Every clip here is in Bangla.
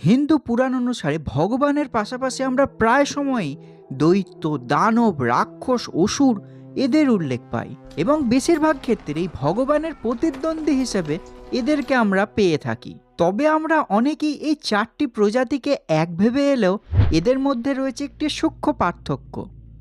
হিন্দু পুরাণ অনুসারে ভগবানের পাশাপাশি আমরা প্রায় সময়ই দৈত্য, দানব, রাক্ষস, অসুর এদের উল্লেখ পাই এবং বেশিরভাগ ক্ষেত্রেই ভগবানের প্রতিদ্বন্দ্বী হিসেবে এদেরকে আমরা পেয়ে থাকি। তবে আমরা অনেকেই এই চারটি প্রজাতিকে এক ভেবে এলেও এদের মধ্যে রয়েছে একটি সূক্ষ্ম পার্থক্য।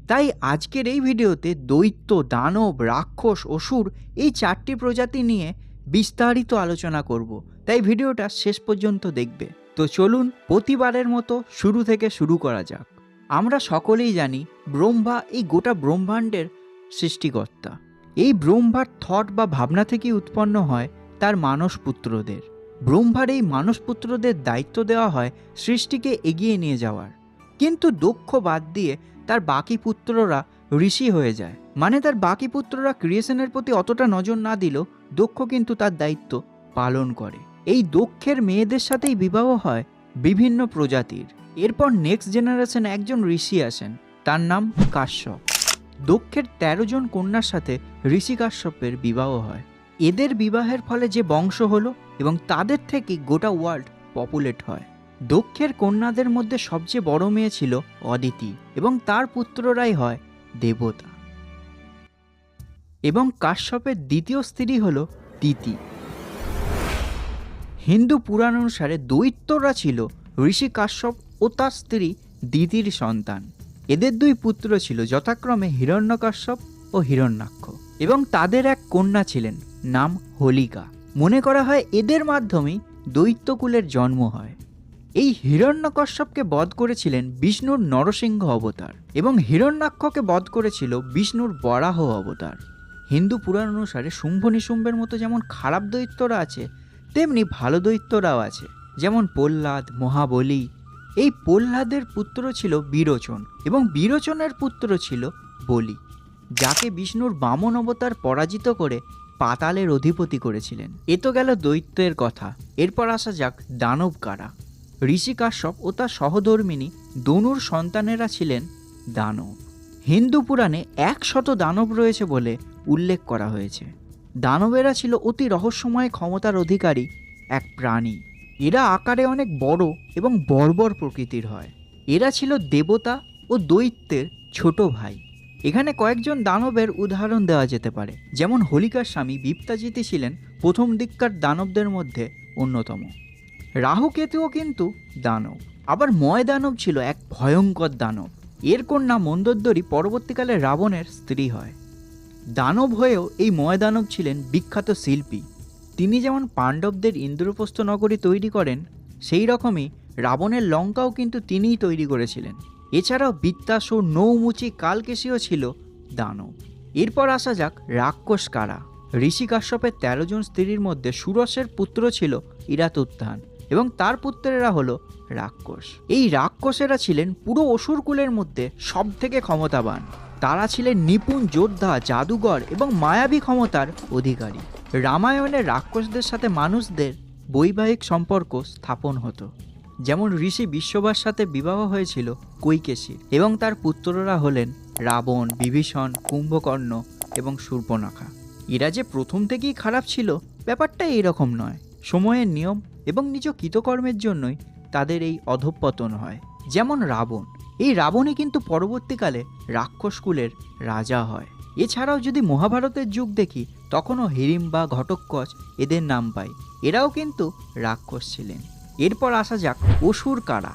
তাই আজকের এই ভিডিওতে দৈত্য, দানব, রাক্ষস, অসুর এই চারটি প্রজাতি নিয়ে বিস্তারিত আলোচনা করব। তাই ভিডিওটা শেষ পর্যন্ত দেখবে। তো চলুন প্রতিবারের মতো শুরু থেকে শুরু করা যাক। আমরা সকলেই জানি ব্রহ্মা এই গোটা ব্রহ্মাণ্ডের সৃষ্টিকর্তা। এই ব্রহ্মার থট বা ভাবনা থেকে উৎপন্ন হয় তার মানস পুত্রদের ব্রহ্মার এই মানস পুত্রদের দায়িত্ব দেওয়া হয় সৃষ্টিকে এগিয়ে নিয়ে যাওয়ার। কিন্তু দক্ষ বাদ দিয়ে তার বাকি পুত্ররা ঋষি হয়ে যায়। মানে তার বাকি পুত্ররা ক্রিয়েশনের প্রতি অতটা নজর না দিলেও দক্ষ কিন্তু তার দায়িত্ব পালন করে। এই দক্ষের মেয়েদের সাথেই বিবাহ হয় বিভিন্ন প্রজাতির। এরপর নেক্সট জেনারেশন একজন ঋষি আসেন, তার নাম কাশ্যপ। দক্ষের তেরো জন কন্যার সাথে ঋষি কাশ্যপের বিবাহ হয়। এদের বিবাহের ফলে যে বংশ হলো এবং তাদের থেকে গোটা ওয়ার্ল্ড পপুলেট হয়। দক্ষের কন্যাদের মধ্যে সবচেয়ে বড় মেয়ে ছিল অদিতি এবং তার পুত্ররাই হয় দেবতা। এবং কাশ্যপের দ্বিতীয় স্ত্রী হল তিতি। হিন্দু পুরাণ অনুসারে দৈত্যরা ছিল ঋষি কাশ্যপ ও তার স্ত্রী দিদির সন্তান। এদের দুই পুত্র ছিল যথাক্রমে হিরণ্যকাশ্যপ ও হিরণ্যাক্ষ এবং তাদের এক কন্যা ছিলেন, নাম হোলিকা। মনে করা হয় এদের মাধ্যমেই দৈত্যকুলের জন্ম হয়। এই হিরণ্যকশ্যপকে বধ করেছিলেন বিষ্ণুর নরসিংহ অবতার এবং হিরণ্যাক্ষকে বধ করেছিল বিষ্ণুর বরাহ অবতার। হিন্দু পুরাণ অনুসারে শুম্ভ নিশুম্ভের মতো যেমন খারাপ দৈত্যরা আছে তেমনি ভালো দৈত্যরাও আছে, যেমন প্রহ্লাদ, মহাবলী। এই প্রহ্লাদের পুত্র ছিল বিরোচন এবং বিরোচনের পুত্র ছিল বলি, যাকে বিষ্ণুর বামন অবতার পরাজিত করে পাতালের অধিপতি করেছিলেন। এ তো গেল দৈত্যের কথা। এরপর আসা যাক দানব কারা ঋষি কাশ্যপ ও তার সহধর্মিনী দনুর সন্তানেরা ছিলেন দানব। হিন্দু পুরাণে একশত দানব রয়েছে বলে উল্লেখ করা হয়েছে। দানবেরা ছিল অতি রহস্যময় ক্ষমতার অধিকারী, এক প্রাণী। এরা আকারে অনেক বড় এবং বর্বর প্রকৃতির হয়। এরা ছিল দেবতা ও দৈত্যের ছোট ভাই। এখানে কয়েকজন দানবের উদাহরণ দেওয়া যেতে পারে। যেমন হোলিকার স্বামী বিপ্তাজিতি ছিলেন প্রথম দিককার দানবদের মধ্যে অন্যতম। রাহু কেতুও কিন্তু দানব। আবার ময় দানব ছিল এক ভয়ঙ্কর দানব। এর কন্যা মন্দোদরী পরবর্তীকালে রাবণের স্ত্রী হয়। দানব হয়েও এই ময় দানব ছিলেন বিখ্যাত শিল্পী। তিনি যেমন পাণ্ডবদের ইন্দ্রপ্রস্থ নগরী তৈরি করেন, সেই রকমই রাবণের লঙ্কাও কিন্তু তিনিই তৈরি করেছিলেন। এছাড়াও বিত্তাসুর নৌমুচি কালকেশীও ছিল দানব। এরপর আসা যাক রাক্ষস কারা। ঋষি কাশ্যপের তেরো জন স্ত্রীর মধ্যে সুরসের পুত্র ছিল ইরাতুত্থান এবং তার পুত্রেরা হলো রাক্ষস। এই রাক্ষসেরা ছিলেন পুরো অসুরকুলের মধ্যে সব থেকে ক্ষমতাবান। তারা ছিলেন নিপুণ যোদ্ধা, জাদুঘর এবং মায়াবী ক্ষমতার অধিকারী। রামায়ণে রাক্ষসদের সাথে মানুষদের বৈবাহিক সম্পর্ক স্থাপন হতো। যেমন ঋষি বিশ্ববার সাথে বিবাহ হয়েছিল কৈকেশীর এবং তার পুত্ররা হলেন রাবণ, বিভীষণ, কুম্ভকর্ণ এবং শূর্পণখা এরা যে প্রথম থেকেই খারাপ ছিল, ব্যাপারটা এইরকম নয়। সময়ের নিয়ম এবং নিজ কৃতকর্মের জন্যই তাদের এই অধঃপতন হয়। যেমন রাবণ এই রাবণই কিন্তু পরবর্তীকালে রাক্ষসকুলের রাজা হয়। এছাড়াও যদি মহাভারতের যুগ দেখি, তখনও হিড়িম্বা ঘটোৎকচ এদের নাম পাই এরাও কিন্তু রাক্ষস ছিলেন। এরপর আসা যাক অসুর কারা।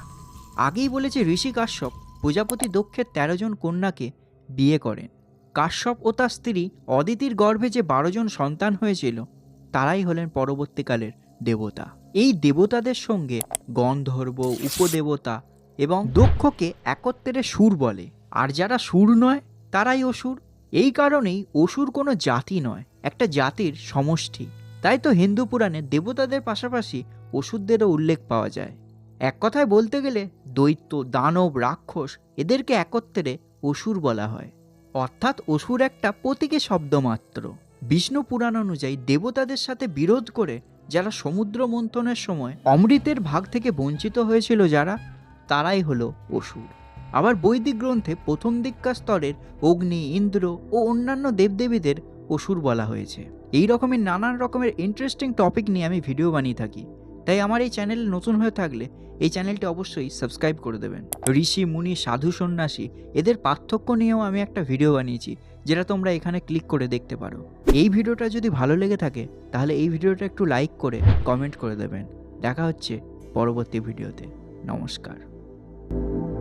আগেই বলেছে ঋষি কাশ্যপ, প্রজাপতি দক্ষের তেরো জন কন্যাকে বিয়ে করেন। কাশ্যপ ও তার স্ত্রী অদিতির গর্ভে যে বারো জন সন্তান হয়েছিল, তারাই হলেন পরবর্তীকালের দেবতা। এই দেবতাদের সঙ্গে গন্ধর্ব, উপদেবতা এবং দক্ষকে একত্রে সুর বলে। আর যারা সুর নয়, তারাই অসুর। এই কারণেই অসুর কোনো জাতি নয়, একটা জাতির সমষ্টি। তাই তো হিন্দু পুরাণে দেবতাদের পাশাপাশি অসুরদেরও উল্লেখ পাওয়া যায়। এক কথায় বলতে গেলে, দৈত্য, দানব, রাক্ষস এদেরকে একত্রে অসুর বলা হয়। অর্থাৎ অসুর একটা প্রতীকী শব্দ মাত্র বিষ্ণু পুরাণ অনুযায়ী দেবতাদের সাথে বিরোধ করে যারা সমুদ্র মন্থনের সময় অমৃতের ভাগ থেকে বঞ্চিত হয়েছিল যারা তারাই হলো অসুর আবার বৈদিক গ্রন্থে প্রথম দিককার স্তরের অগ্নি, ইন্দ্র ও অন্যান্য দেবদেবীদের অসুর বলা হয়েছে। এই রকমের নানান রকমের ইন্টারেস্টিং টপিক নিয়ে আমি ভিডিও বানিয়ে থাকি। তাই আমার এই চ্যানেল নতুন হয়ে থাকলে এই চ্যানেলটি অবশ্যই সাবস্ক্রাইব করে দেবেন। ঋষি, মুনি, সাধু, সন্ন্যাসী, এদের পার্থক্য নিয়েও আমি একটা ভিডিও বানিয়েছি, যেটা তোমরা এখানে ক্লিক করে দেখতে পারো। এই ভিডিওটা যদি ভালো লেগে থাকে, তাহলে এই ভিডিওটা একটু লাইক করে কমেন্ট করে দেবেন। দেখা হচ্ছে পরবর্তী ভিডিওতে নমস্কার। you